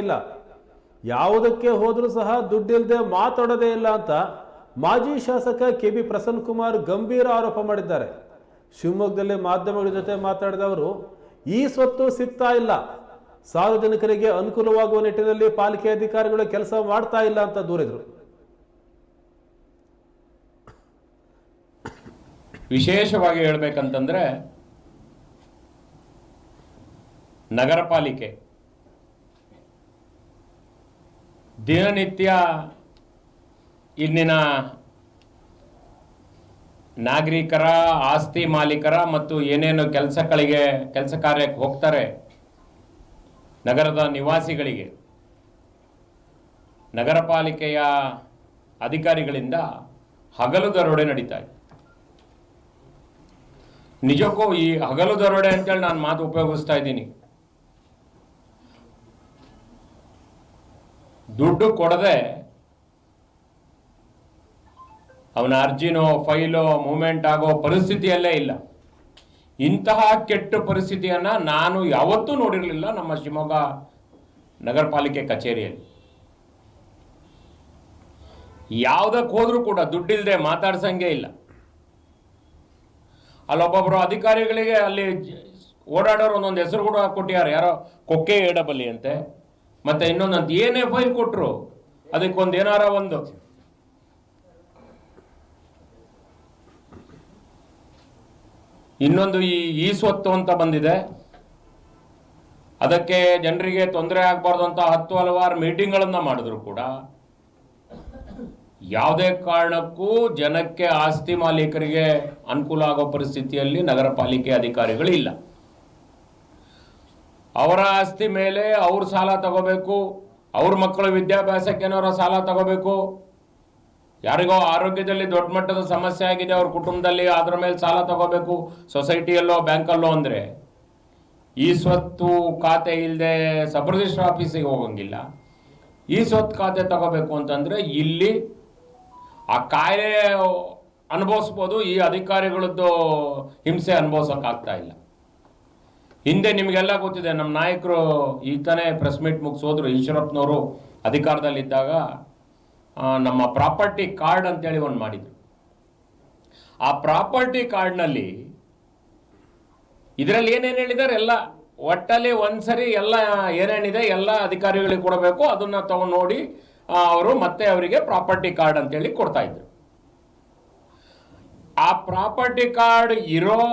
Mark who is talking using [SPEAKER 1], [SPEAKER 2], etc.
[SPEAKER 1] ಇಲ್ಲ. ಯಾವುದಕ್ಕೆ ಹೋದರೂ ಸಹ ದುಡ್ಡಿಲ್ಲದೆ ಮಾತಾಡೋದೇ ಇಲ್ಲ ಅಂತ ಮಾಜಿ ಶಾಸಕ ಕೆ ಬಿ ಪ್ರಸನ್ನ ಕುಮಾರ್ ಗಂಭೀರ ಆರೋಪ ಮಾಡಿದ್ದಾರೆ. ಶಿವಮೊಗ್ಗದಲ್ಲಿ ಮಾಧ್ಯಮಗಳ ಜೊತೆ ಮಾತಾಡಿದವರು ಈ ಸ್ವತ್ತು ಸಿಗ್ತಾ ಇಲ್ಲ. ಸಾರ್ವಜನಿಕರಿಗೆ ಅನುಕೂಲವಾಗುವ ನಿಟ್ಟಿನಲ್ಲಿ ಪಾಲಿಕೆ ಅಧಿಕಾರಿಗಳು ಕೆಲಸ ಮಾಡ್ತಾ ಇಲ್ಲ ಅಂತ ದೂರಿದರು.
[SPEAKER 2] ವಿಶೇಷವಾಗಿ ಹೇಳ್ಬೇಕಂತಂದ್ರೆ ನಗರ ಪಾಲಿಕೆ ದಿನನಿತ್ಯ ಇಲ್ಲಿನ ನಾಗರಿಕರ, ಆಸ್ತಿ ಮಾಲೀಕರ ಮತ್ತು ಏನೇನು ಕೆಲಸಗಳಿಗೆ, ಕೆಲಸ ಕಾರ್ಯಕ್ಕೆ ಹೋಗ್ತಾರೆ ನಗರದ ನಿವಾಸಿಗಳಿಗೆ ನಗರ ಪಾಲಿಕೆಯ ಅಧಿಕಾರಿಗಳಿಂದ ಹಗಲು ದರೋಡೆ ನಡೀತಾ ಇದೆ. ನಿಜಕ್ಕೂ ಈ ಹಗಲು ದರೋಡೆ ಅಂತೇಳಿ ನಾನು ಮಾತು ಉಪಯೋಗಿಸ್ತಾ ಇದ್ದೀನಿ. ದುಡ್ಡು ಕೊಡದೆ ಅವನ ಅರ್ಜಿನೋ, ಫೈಲೋ, ಮೂಮೆಂಟ್ ಆಗೋ ಪರಿಸ್ಥಿತಿಯಲ್ಲೇ ಇಲ್ಲ. ಇಂತಹ ಕೆಟ್ಟ ಪರಿಸ್ಥಿತಿಯನ್ನು ನಾನು ಯಾವತ್ತೂ ನೋಡಿರಲಿಲ್ಲ ನಮ್ಮ ಶಿವಮೊಗ್ಗ ನಗರ ಪಾಲಿಕೆ ಕಚೇರಿಯಲ್ಲಿ. ಯಾವುದಕ್ಕೆ ಹೋದರೂ ಕೂಡ ದುಡ್ಡಿಲ್ಲದೆ ಮಾತಾಡ್ಸಂಗೆ ಇಲ್ಲ. ಅಲ್ಲೊಬ್ಬೊಬ್ಬರು ಅಧಿಕಾರಿಗಳಿಗೆ ಅಲ್ಲಿ ಓಡಾಡೋರು ಒಂದೊಂದು ಹೆಸರು ಕೂಡ ಕೊಟ್ಟಿದ್ದಾರೆ. ಯಾರೋ ಕೊಕ್ಕೆ ಏಡಬಲ್ಲಿ ಅಂತೆ ಮತ್ತೆ ಇನ್ನೊಂದು ಏನೇ ಫೈಲ್ ಕೊಟ್ಟರು ಅದಕ್ಕೊಂದು ಏನಾರ ಒಂದು. ಇನ್ನೊಂದು ಈ ಈ ಸ್ವತ್ತು ಅಂತ ಬಂದಿದೆ. ಅದಕ್ಕೆ ಜನರಿಗೆ ತೊಂದರೆ ಆಗಬಾರ್ದು ಅಂತ ಹತ್ತು ಹಲವಾರು ಮೀಟಿಂಗ್ಗಳನ್ನು ಮಾಡಿದ್ರು ಕೂಡ. ಯಾವುದೇ ಕಾರಣಕ್ಕೂ ಜನಕ್ಕೆ ಆಸ್ತಿ ಮಾಲೀಕರಿಗೆ ಅನುಕೂಲ ಆಗೋ ಪರಿಸ್ಥಿತಿಯಲ್ಲಿ ನಗರ ಪಾಲಿಕೆ ಅಧಿಕಾರಿಗಳು ಇಲ್ಲ ಅವರ ಆಸ್ತಿ ಮೇಲೆ ಅವ್ರ ಸಾಲ ತಗೋಬೇಕು, ಅವ್ರ ಮಕ್ಕಳ ವಿದ್ಯಾಭ್ಯಾಸಕ್ಕೆ ಏನಾರ ಸಾಲ ತಗೋಬೇಕು. ಯಾರಿಗೋ ಆರೋಗ್ಯದಲ್ಲಿ ದೊಡ್ಡ ಮಟ್ಟದ ಸಮಸ್ಯೆ ಆಗಿದೆ, ಅವ್ರ ಕುಟುಂಬದಲ್ಲಿ ಅದ್ರ ಮೇಲೆ ಸಾಲ ತಗೋಬೇಕು, ಸೊಸೈಟಿಯಲ್ಲೋ, ಬ್ಯಾಂಕಲ್ಲೋ ಅಂದರೆ. ಈ ಸ್ವತ್ತು ಖಾತೆ ಇಲ್ಲದೆ ಸಬ್ ಆಫೀಸಿಗೆ ಹೋಗಂಗಿಲ್ಲ. ಈ ಸ್ವತ್ತು ಖಾತೆ ತಗೋಬೇಕು ಅಂತಂದರೆ ಇಲ್ಲಿ ಆ ಕಾಯಿಲೆ ಅನುಭವಿಸ್ಬೋದು, ಈ ಅಧಿಕಾರಿಗಳದ್ದು ಹಿಂಸೆ ಅನುಭವಿಸೋಕ್ಕಾಗ್ತಾ ಇಲ್ಲ. ಹಿಂದೆ ನಿಮಗೆಲ್ಲ ಗೊತ್ತಿದೆ, ನಮ್ಮ ನಾಯಕರು ಈತನೇ ತಾನೇ ಪ್ರೆಸ್ ಮೀಟ್ ಮುಗಿಸೋದ್ರು, ಈಶ್ವರಪ್ಪನವರು ಅಧಿಕಾರದಲ್ಲಿದ್ದಾಗ ನಮ್ಮ ಪ್ರಾಪರ್ಟಿ ಕಾರ್ಡ್ ಅಂತೇಳಿ ಒಂದು ಮಾಡಿದ್ರು. ಆ ಪ್ರಾಪರ್ಟಿ ಕಾರ್ಡ್ನಲ್ಲಿ ಇದರಲ್ಲಿ ಏನೇನು ಹೇಳಿದ್ದಾರೆ ಎಲ್ಲ ಒಟ್ಟಲ್ಲಿ ಒಂದ್ಸರಿ ಎಲ್ಲ ಏನೇನಿದೆ, ಎಲ್ಲ ಅಧಿಕಾರಿಗಳಿಗೆ ಕೊಡಬೇಕು, ಅದನ್ನ ತಗೊಂಡು ನೋಡಿ ಅವರು ಮತ್ತೆ ಅವರಿಗೆ ಪ್ರಾಪರ್ಟಿ ಕಾರ್ಡ್ ಅಂತೇಳಿ ಕೊಡ್ತಾ ಇದ್ರು. ಆ ಪ್ರಾಪರ್ಟಿ ಕಾರ್ಡ್ ಇರೋ